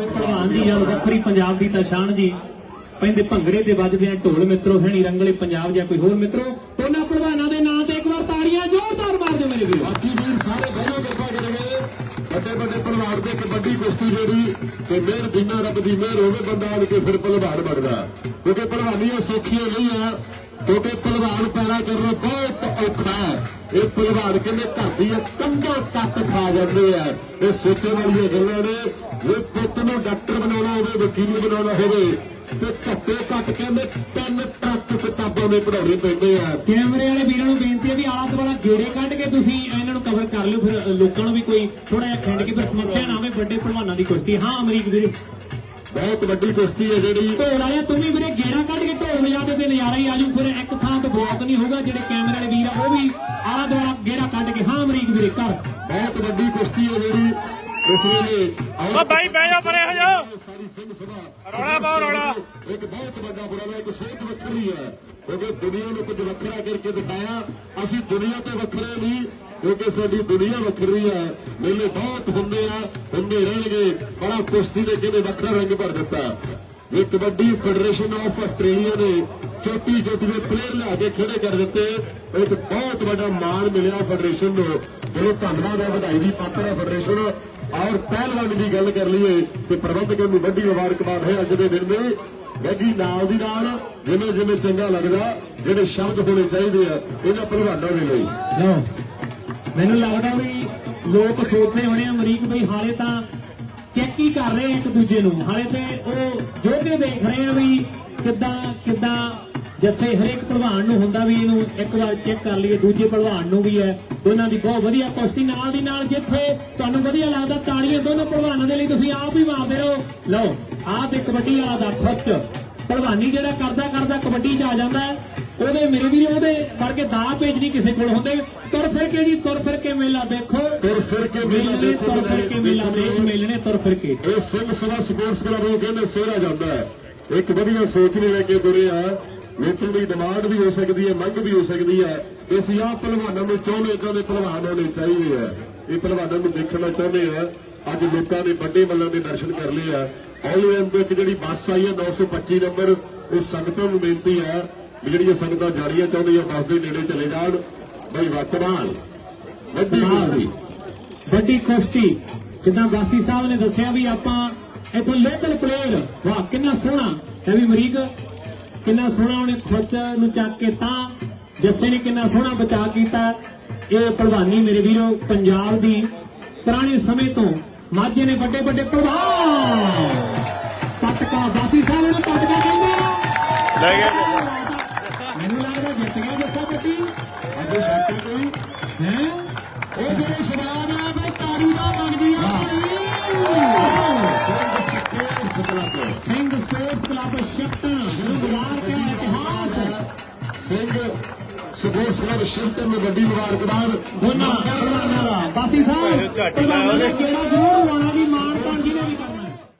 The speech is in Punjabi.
ਵੱਖਰੀ ਪੰਜਾਬ ਦੀ ਤਾਂ ਜੀ, ਪੈਂਦੇ ਭੰਗੜੇ ਤੇ ਵੱਜਦੇ ਆ ਢੋਲ ਮਿੱਤਰੋ, ਹੈਣੀ ਰੰਗਲੇ ਪੰਜਾਬ ਜਾਂ ਕੋਈ ਹੋਰ ਮਿੱਤਰੋ ਉਹਨਾਂ ਪਹਿਲਵਾਨਾਂ ਦੇ ਨਾਂ ਤੇ ਇੱਕ ਵਾਰ ਤਾੜੀਆਂ ਜ਼ੋਰਦਾਰ ਮਾਰ ਦਿਓ ਮੇਰੇ ਵੀਰੋ। ਬਾਕੀ ਵੀਰ ਸਾਰੇ ਬਹਿਰੋ ਕਿਰਪਾ ਕਰਨਗੇ ਵੱਡੇ ਵੱਡੇ ਭਲਵਾਨ ਦੇ ਕਬੱਡੀ ਕੁਸ਼ਤੀ ਜਿਹੜੀ, ਤੇ ਮਿਹਰ ਜਿੰਨਾ ਰੱਬ ਦੀ ਮਿਹਰ ਹੋਵੇ, ਬੰਦਾ ਆਣ ਕੇ ਫਿਰ ਭਲਵਾਨ ਬਣਦਾ। ਕਿਉਂਕਿ ਭਲਵਾਨੀ ਉਹ ਸੌਖੀ ਨਹੀਂ ਆ ਕਿਉਂਕਿ ਭਲਵਾਨ ਪੈਦਾ ਕਰਨਾ ਬਹੁਤ ਔਖਾ ਹੈ। ਇਹ ਭਲਵਾਨ ਕਹਿੰਦੇ ਘਰ ਦੀ ਕੰਧਾਂ ਤੱਕ ਖਾ ਜਾਂਦੇ ਆ। ਇਹ ਸੋਚਣ ਵਾਲੀਆਂ ਗੱਲਾਂ ਨੇ ਇਹ ਪੁੱਤ ਨੂੰ ਡਾਕਟਰ ਬਣਾਉਣਾ ਹੋਵੇ, ਵਕੀਲ ਬਣਾਉਣਾ ਹੋਵੇ, ਤੇ ਘੱਟੇ ਘੱਟ ਕਹਿੰਦੇ ਤਿੰਨ ਤੱਕ ਕਿਤਾਬਾਂ ਦੇ ਪੜਾਉਣੇ ਪੈਂਦੇ ਆ। ਕੈਮਰੇ ਵਾਲੇ ਵੀਰਾਂ ਨੂੰ ਬੇਨਤੀ ਹੈ ਵੀ ਆਲਾ ਦੁਆਲਾ ਗੇੜੇ ਕੱਢ ਕੇ ਤੁਸੀਂ ਇਹਨਾਂ ਨੂੰ ਕਵਰ ਕਰ ਲਿਓ, ਫਿਰ ਲੋਕਾਂ ਨੂੰ ਵੀ ਕੋਈ ਥੋੜਾ ਜਿਹਾ ਖੰਡ ਕੇ ਫਿਰ ਸਮੱਸਿਆ ਨਾ ਆਵੇ, ਵੱਡੇ ਭਲਵਾਨਾਂ ਦੀ ਕੁਸ਼ਤੀ ਹਾਂ, ਅਮਰੀਕ ਵੀਰੇ। ਬਹੁਤ ਵੱਡੀ ਕੁਸ਼ਤੀ ਹੈ ਜਿਹੜੀ। ਢੋਲ ਵਾਲਿਆ ਤੂੰ ਵੀ ਵੀਰੇ ਗੇੜਾ ਕੱਢ ਕੇ ਢੋਲ ਵਜਾਦੇ ਤੇ ਨਜ਼ਾਰਾ ਹੀ ਆਜੂ ਫਿਰ ਇੱਕ ਥਾਂ ਤੋਂ ਬਲੌਕ ਨਹੀਂ ਹੋਗਾ ਜਿਹੜੇ ਕੈਮਰੇ ਵਾਲੇ ਵੀਰ ਆ ਉਹ ਵੀ ਆਲਾ ਦੁਆਲਾ ਗੇੜਾ ਕੱਢ ਕੇ ਹਾਂ ਅਮਰੀਕ ਵੀਰੇ ਕਰ। ਬਹੁਤ ਵੱਡੀ ਕੁਸ਼ਤੀ ਹੈ ਜਿਹੜੀ। ਇਸ ਵੇਲੇ ਓ ਬਾਈ ਬਹਿ ਜਾ ਪਰੇ ਹੋ ਜਾ ਸਾਰੀ ਸਿੰਘ ਸਭਾ। ਰੌਲਾ ਪਾਓ ਰੌਲਾ। ਇੱਕ ਬਹੁਤ ਵੱਡਾ ਬੁਰਾ ਇੱਕ ਸੋਚ ਵੱਖਰੀ ਹੈ। ਕਿਉਂਕਿ ਦੁਨੀਆ ਨੂੰ ਕੁਝ ਵੱਖਰਾ ਕਰਕੇ ਦਿਖਾਇਆ ਅਸੀਂ ਦੁਨੀਆ ਤੋਂ ਵੱਖਰੇ ਨਹੀਂ ਕਿਉਂਕਿ ਸਾਡੀ ਦੁਨੀਆ ਵੱਖਰੀ ਹੈ ਮੇਲੇ ਬਹੁਤ ਹੁੰਦੇ ਆ, ਹੁੰਦੇ ਰਹਿਣਗੇ, ਬੜਾ ਕੁਸ਼ਤੀ ਦੇ ਕਿਨੇ ਵੱਖਰਾ ਰੰਗ ਭਰ ਦਿੱਤਾ। ਇਹ ਕਬੱਡੀ ਫੈਡਰੇਸ਼ਨ ਆਫ ਆਸਟ੍ਰੇਲੀਆ ਨੇ ਚੋਟੀ ਚੋਟੀ ਪਲੇਅਰ ਲਿਆ ਕੇ ਖੜੇ ਕਰ ਦਿੱਤੇ। ਇੱਕ ਬਹੁਤ ਵੱਡਾ ਮਾਣ ਮਿਲਿਆ ਫੈਡਰੇਸ਼ਨ ਨੂੰ। ਜਦੋਂ ਧੰਨਵਾਦ ਹੈ ਵਧਾਈ ਦੀ ਪਾਤਰ ਹੈ ਫੈਡਰੇਸ਼ਨ ਔਰ ਪਹਿਲਵਾਨ ਦੀ ਗੱਲ ਕਰ ਲਈਏ ਤੇ ਪ੍ਰਬੰਧਕਾਂ ਨੂੰ ਵੱਡੀ ਮੁਬਾਰਕਬਾਦ ਹੈ ਅੱਜ ਦੇ ਦਿਨ ਦੇ ਗੱਗੀ ਨਾਲ ਦੀ ਨਾਲ ਜਿਵੇਂ ਜਿਵੇਂ ਚੰਗਾ ਲੱਗਦਾ, ਜਿਹੜੇ ਸ਼ਬਦ ਹੋਣੇ ਚਾਹੀਦੇ ਆ, ਇਹਨਾਂ ਪਹਿਲਵਾਨਾਂ ਦੇ ਲਈ। ਲਓ। ਮੈਨੂੰ ਲੱਗਦਾ ਵੀ ਲੋਕ ਸੋਚਦੇ ਹੋਣੇ ਆ, ਅਮਰੀਕ ਬਈ ਹਾਲੇ ਤਾਂ ਚੈੱਕ ਹੀ ਕਰ ਰਹੇ ਇੱਕ ਦੂਜੇ ਨੂੰ। ਹਾਲੇ ਤੇ ਉਹ ਜੋਧੇ ਦੇਖ ਰਹੇ ਆ ਵੀ ਕਿੱਦਾਂ ਕਿੱਦਾਂ ਜੱਸੇ ਹਰੇਕ ਪਹਿਲਵਾਨ ਨੂੰ ਹੁੰਦਾ ਵੀ ਇਹਨੂੰ ਇੱਕ ਵਾਰ ਚੈੱਕ ਕਰ ਲਈਏ, ਦੂਜੇ ਭਲਵਾਨ ਨੂੰ ਵੀ ਹੈ। ਦੋਨਾਂ ਦੀ ਬਹੁਤ ਵਧੀਆ ਕੁਸ਼ਤੀ ਨਾਲ ਦੀ ਨਾਲ ਜਿੱਥੇ ਤੁਹਾਨੂੰ ਵਧੀਆ ਲੱਗਦਾ, ਤਾੜੀਆਂ ਦੋਨੋਂ ਪਹਿਲਵਾਨਾਂ ਦੇ ਲਈ ਤੁਸੀਂ ਆਪ ਹੀ ਮਾਰਦੇ ਰਹੋ। ਲਓ, ਆਹ ਤੇ ਕਬੱਡੀ ਵਾਲਾ ਦਾ ਖੁੱਚ। ਭਲਵਾਨੀ ਜਿਹੜਾ ਕਰਦਾ ਕਰਦਾ ਕਬੱਡੀ 'ਚ ਆ ਜਾਂਦਾ ਹੈ। ਉਹਦੇ ਮੇਰੇ ਵੀਰ ਉਹਦੇ ਵਰਗੇ ਦਾ ਪੇਜ ਨਹੀਂ ਕਿਸੇ ਕੋਲ ਹੁੰਦੇ। ਤੁਰ ਫਿਰ ਕੇ ਜੀ ਤੁਰ ਫਿਰ ਕੇ ਮੇਲਾ ਦੇਖੋ। ਤੁਰ ਫਿਰ ਕੇ ਮੇਲਾ ਦੇਖੋ ਤੁਰ ਫਿਰ ਕੇ ਮੇਲਾ ਦੇਖ ਮੇਲਣੇ ਤੁਰ ਫਿਰ ਕੇ। ਇਹ ਸਿੰਘ ਸਭਾ ਸਪੋਰਟਸ ਕਲੱਬ ਨੂੰ ਕਹਿੰਦੇ ਸਿਹਰਾ ਜਾਂਦਾ ਹੈ। ਇੱਕ ਵਧੀਆ ਸੋਚ ਨੂੰ ਲੈ ਕੇ ਤੁਰੇ ਆ। ਲੋਕਾਂ ਦੀ ਡਿਮਾਂਡ ਵੀ ਹੋ ਸਕਦੀ ਹੈ ਮੰਗ ਵੀ ਹੋ ਸਕਦੀ ਹੈ। ਅਸੀਂ ਆਹ ਪਹਿਲਵਾਨਾਂ ਨੂੰ ਚਾਹੁੰਦੇ ਚਾਹੁੰਦੇ ਪਹਿਲਵਾਨ ਹੋਣੇ ਚਾਹੀਦੇ ਆ। ਇਹ ਪਹਿਲਵਾਨਾਂ ਨੂੰ ਦੇਖਣਾ ਚਾਹੁੰਦੇ ਆ। ਅੱਜ ਲੋਕਾਂ ਨੇ ਵੱਡੇ ਮੱਲਾਂ ਦੇ ਦਰਸ਼ਨ ਕਰ ਲਏ ਆ। ਆਲਰੇਡੀ ਤੋਂ ਇੱਕ ਜਿਹੜੀ ਬੱਸ ਆਈ ਹੈ 925 ਨੰਬਰ ਉਹ ਸੰਗਤਾਂ ਨੂੰ ਬੇਨਤੀ ਹੈ ਵੀ ਜਿਹੜੀਆਂ ਸੰਗਤਾਂ ਜਾਣੀਆਂ ਚਾਹੁੰਦੀਆਂ ਬੱਸ ਦੇ ਨੇੜੇ ਚਲੇ ਜਾਣ ਬਈ ਵਰਤਮਾਨ ਵੱਡੀ ਕੁਸ਼ਤੀ। ਵੱਡੀ ਕੁਸ਼ਤੀ। ਜਿੱਦਾਂ ਬਾਸੀ ਸਾਹਿਬ ਨੇ ਦੱਸਿਆ ਵੀ ਆਪਾਂ ਇਥੋਂ ਲੋਕਲ ਪਲੇਅਰ ਵਾਹ ਕਿੰਨਾ ਸੋਹਣਾ। ਹੈ ਵੀ ਮਰੀਕ ਕਿੰਨਾ ਸੋਹਣਾ ਉਹਨੇ ਖੁੱਚ ਨੂੰ ਚੱਕ ਕੇ ਤਾਂ ਜੱਸੇ ਨੇ ਕਿੰਨਾ ਸੋਹਣਾ ਬਚਾ ਕੀਤਾ। ਇਹ ਪਹਿਲਵਾਨੀ ਮੇਰੇ ਵੀਰੋ ਪੰਜਾਬ ਦੀ ਪੁਰਾਣੇ ਸਮੇਂ ਤੋਂ ਮਾਝੇ ਨੇ ਵੱਡੇ ਵੱਡੇ ਪਹਿਲਵਾਨ ਪਟਕਾ ਬਾਸੀ ਸਾਹਿਬ ਨੂੰ ਪਟਕਾ ਕਹਿੰਦੇ ਆ। ਲੈ ਗਿਆ ਹੈ ਉਹ ਜਿਹੜੇ ਸਵਾਲ ਆ ਬਈ ਤਾਰੀ ਦਾ ਬਣਦੀ ਆ Singh sports club Singh sports club ਸ਼ਿਫਟਨ ਮੁਬਾਰਕ ਹੈ ਇਤਿਹਾਸ। ਸਿੰਘ ਸਪੋਰਟਸ ਕਲੱਬ ਸ਼ਿਲਟਨ ਨੂੰ ਵੱਡੀ ਮੁਬਾਰਕਬਾਦ। ਦੋਨਾਂ ਬਾਸੀ ਸਾਹਿਬ ਝਾਟੀ ਲਾਇਆ ਪਹਿਲਵਾਨਾਂ